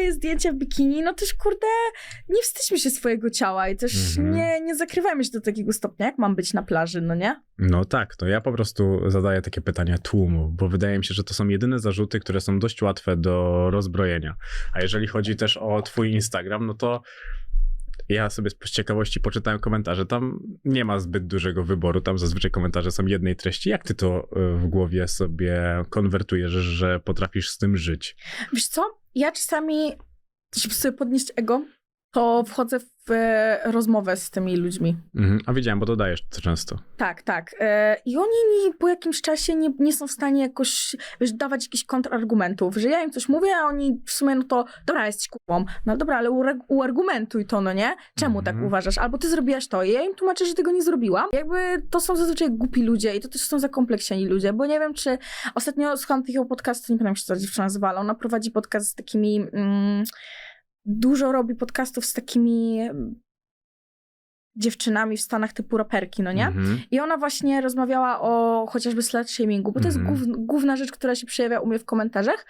wstaje zdjęcia w bikini, no też kurde, nie wstydźmy się swojego ciała i też Mhm. nie, nie zakrywajmy się do takiego stopnia, jak mam być na plaży, no nie? No tak, to ja po prostu zadaję takie pytania tłumu, bo wydaje mi się, że to są jedyne zarzuty, które są dość łatwe do rozbrojenia. A jeżeli chodzi też o twój Instagram, no to ja sobie z ciekawości poczytałem komentarze. Tam nie ma zbyt dużego wyboru, tam zazwyczaj komentarze są jednej treści. Jak ty to y, w głowie sobie konwertujesz, że potrafisz z tym żyć? Wiesz co, ja czasami, żeby sobie podnieść ego, to wchodzę w e, rozmowę z tymi ludźmi. Mhm. A wiedziałem, bo dodajesz to często. Tak, tak. E, I oni mi po jakimś czasie nie, nie są w stanie jakoś wiesz, dawać jakichś kontrargumentów, że ja im coś mówię, a oni w sumie, no to dobra, jesteś kupą. No dobra, ale uargumentuj to, no nie? Czemu Mhm. tak uważasz? Albo ty zrobiłaś to i ja im tłumaczę, że tego nie zrobiłam. Jakby to są zazwyczaj głupi ludzie i to też są zakompleksieni ludzie, bo nie wiem, czy ostatnio słuchałam takiego podcastu, nie pamiętam, się ta dziewczyna nazywa, ale ona prowadzi podcast z takimi... Mm, dużo robi podcastów z takimi dziewczynami w Stanach typu raperki, no nie? Mhm. I ona właśnie rozmawiała o chociażby slut shamingu, bo to jest Mhm. głów, główna rzecz, która się przejawia u mnie w komentarzach.